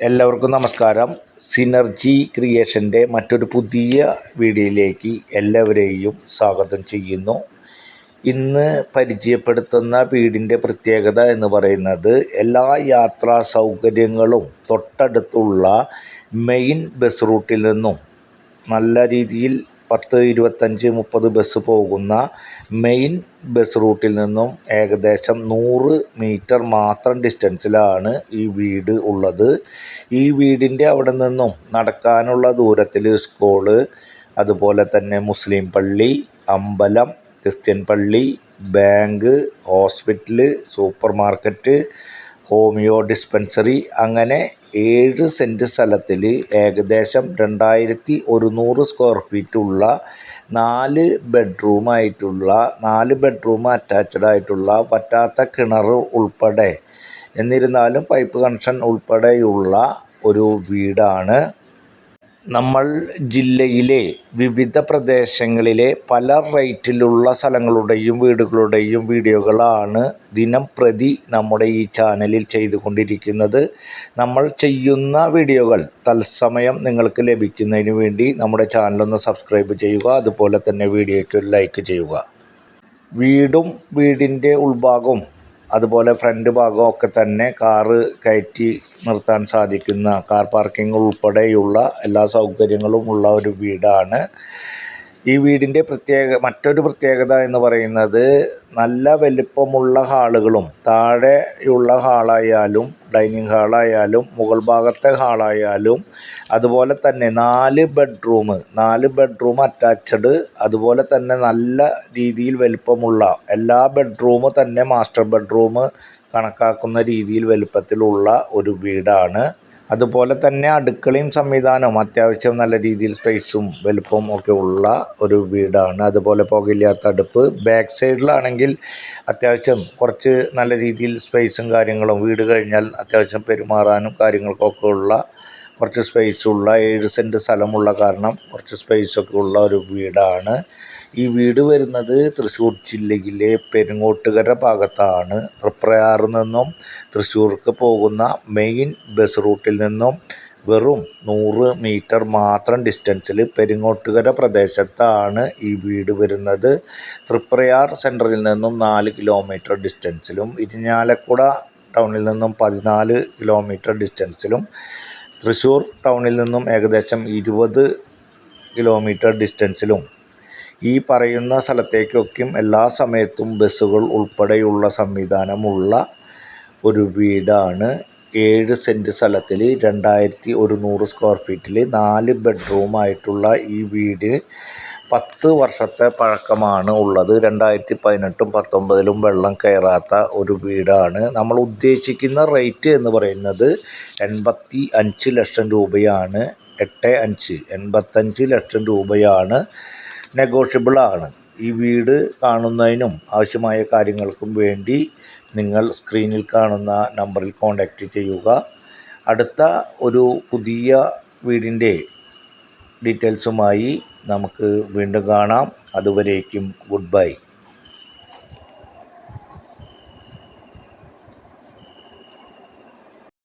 എല്ലാവർക്കും നമസ്കാരം. സിനർജി ക്രിയേഷന്റെ മറ്റൊരു പുതിയ വീഡിയോയിലേക്ക് എല്ലാവരെയും സ്വാഗതം ചെയ്യുന്നു. ഇന്ന് പരിചയപ്പെടുത്തുന്ന വീടിന്റെ പ്രത്യേകത എന്ന് പറയുന്നത് എല്ലാ യാത്രാ സൗകര്യങ്ങളും തൊട്ടടുത്തുള്ള മെയിൻ ബസ് റൂട്ടിൽ നിന്നും നല്ല രീതിയിൽ പത്ത് ഇരുപത്തഞ്ച് മുപ്പത് ബസ് പോകുന്ന മെയിൻ ബസ് റൂട്ടിൽ നിന്നും ഏകദേശം നൂറ് മീറ്റർ മാത്രം ഡിസ്റ്റൻസിലാണ് ഈ വീട് ഉള്ളത്. ഈ വീടിന്റെ അവിടെ നിന്നും നടക്കാനുള്ള ദൂരത്തിൽ സ്കൂൾ അതുപോലെ തന്നെ മുസ്ലിം പള്ളി അമ്പലം ക്രിസ്ത്യൻ പള്ളി bank hospital supermarket homeo dispensary അങ്ങനെ ഏഴ് സെന്റ് സ്ഥലത്തിൽ ഏകദേശം രണ്ടായിരത്തി ഒരുന്നൂറ് സ്ക്വയർ ഫീറ്റുള്ള നാല് ബെഡ്റൂമായിട്ടുള്ള നാല് ബെഡ്റൂം അറ്റാച്ച്ഡ് ആയിട്ടുള്ള പറ്റാത്ത കിണർ ഉൾപ്പെടെ. എന്നിരുന്നാലും പൈപ്പ് കണക്ഷൻ ഉൾപ്പെടെയുള്ള ഒരു വീടാണ് നമ്മൾ ജില്ലയിലെ വിവിധ പ്രദേശങ്ങളിലെ പല റേറ്റിലുള്ള സ്ഥലങ്ങളുടെയും വീടുകളുടെയും വീഡിയോകളാണ് ദിനം പ്രതി നമ്മുടെ ഈ ചാനലിൽ ചെയ്തുകൊണ്ടിരിക്കുന്നത്. നമ്മൾ ചെയ്യുന്ന വീഡിയോകൾ തത്സമയം നിങ്ങൾക്ക് ലഭിക്കുന്നതിന് വേണ്ടി നമ്മുടെ ചാനലൊന്ന് സബ്സ്ക്രൈബ് ചെയ്യുക അതുപോലെ തന്നെ വീഡിയോയ്ക്ക് ഒരു ലൈക്ക് ചെയ്യുക. വീടും വീടിന്റെ ഉൾഭാഗവും അതുപോലെ ഫ്രണ്ട് ഭാഗം ഒക്കെ തന്നെ കാറ് കയറ്റി നിർത്താൻ സാധിക്കുന്ന കാർ പാർക്കിംഗ് ഉൾപ്പെടെയുള്ള എല്ലാ സൗകര്യങ്ങളും ഉള്ള ഒരു വീടാണ്. ഈ വീടിന്റെ പ്രത്യേക മറ്റൊരു പ്രത്യേകത എന്ന് പറയുന്നത് നല്ല വലിപ്പമുള്ള ഹാളുകളും താഴെയുള്ള ഹാളായാലും ഡൈനിങ് ഹാളായാലും മുകൾ ഭാഗത്തെ ഹാളായാലും അതുപോലെ തന്നെ നാല് ബെഡ്റൂം നാല് ബെഡ്റൂം അറ്റാച്ച്ഡ് അതുപോലെ തന്നെ നല്ല രീതിയിൽ വലിപ്പമുള്ള എല്ലാ ബെഡ്റൂം തന്നെ മാസ്റ്റർ ബെഡ്റൂം കണക്കാക്കുന്ന രീതിയിൽ വലിപ്പത്തിലുള്ള ഒരു വീടാണ്. അതുപോലെ തന്നെ അടുക്കളയും സംവിധാനവും അത്യാവശ്യം നല്ല രീതിയിൽ സ്പേസും വലുപ്പവും ഒക്കെ ഉള്ള ഒരു വീടാണ്. അതുപോലെ പുകയില്ലാത്ത അടുപ്പ്. ബാക്ക് സൈഡിലാണെങ്കിൽ അത്യാവശ്യം കുറച്ച് നല്ല രീതിയിൽ സ്പേസും കാര്യങ്ങളും വീട് കഴിഞ്ഞാൽ അത്യാവശ്യം പെരുമാറാനും കാര്യങ്ങൾക്കൊക്കെ ഉള്ള കുറച്ച് സ്പേസുള്ള ഏഴ് സെന്റ് സ്ഥലമുള്ള കാരണം കുറച്ച് സ്പേസൊക്കെ ഉള്ള ഒരു വീടാണ്. ഈ വീട് വരുന്നത് തൃശ്ശൂർ ജില്ലയിലെ പെരുങ്ങോട്ടുകര ഭാഗത്താണ്. തൃപ്രയാറിൽ നിന്നും തൃശ്ശൂർക്ക് പോകുന്ന മെയിൻ ബസ് റൂട്ടിൽ നിന്നും വെറും നൂറ് മീറ്റർ മാത്രം ഡിസ്റ്റൻസിൽ പെരിങ്ങോട്ടുകര പ്രദേശത്താണ് ഈ വീട് വരുന്നത്. തൃപ്രയാർ സെന്ററിൽ നിന്നും നാല് കിലോമീറ്റർ ഡിസ്റ്റൻസിലും ഇരിഞ്ഞാലക്കുട ടൗണിൽ നിന്നും പതിനാല് കിലോമീറ്റർ ഡിസ്റ്റൻസിലും തൃശ്ശൂർ ടൗണിൽ നിന്നും ഏകദേശം ഇരുപത് കിലോമീറ്റർ ഡിസ്റ്റൻസിലും ഈ പറയുന്ന സ്ഥലത്തേക്കൊക്കെയും എല്ലാ സമയത്തും ബസ്സുകൾ ഉൾപ്പെടെയുള്ള സംവിധാനമുള്ള ഒരു വീടാണ്. ഏഴ് സെന്റ് സ്ഥലത്തിൽ രണ്ടായിരത്തി ഒരുന്നൂറ് സ്ക്വയർ ഫീറ്റിൽ നാല് ബെഡ്റൂമായിട്ടുള്ള ഈ വീട് പത്ത് വർഷത്തെ പഴക്കമാണ് ഉള്ളത്. രണ്ടായിരത്തി പതിനെട്ടും പത്തൊമ്പതിലും വെള്ളം കയറാത്ത ഒരു വീടാണ്. നമ്മൾ ഉദ്ദേശിക്കുന്ന റേറ്റ് എന്ന് പറയുന്നത് എൺപത്തി അഞ്ച് ലക്ഷം രൂപയാണ്. എട്ട് അഞ്ച് എൺപത്തഞ്ച് ലക്ഷം രൂപയാണ് നെഗോഷ്യബിളാണ് ഈ വീട് കാണുന്നതിനും ആവശ്യമായ കാര്യങ്ങൾക്കും വേണ്ടി നിങ്ങൾ സ്ക്രീനിൽ കാണുന്ന നമ്പറിൽ കോൺടാക്റ്റ് ചെയ്യുക. അടുത്ത ഒരു പുതിയ വീടിന്റെ ഡീറ്റെയിൽസുമായി നമുക്ക് വീണ്ടും കാണാം. അതുവരേക്കും ഗുഡ് ബൈ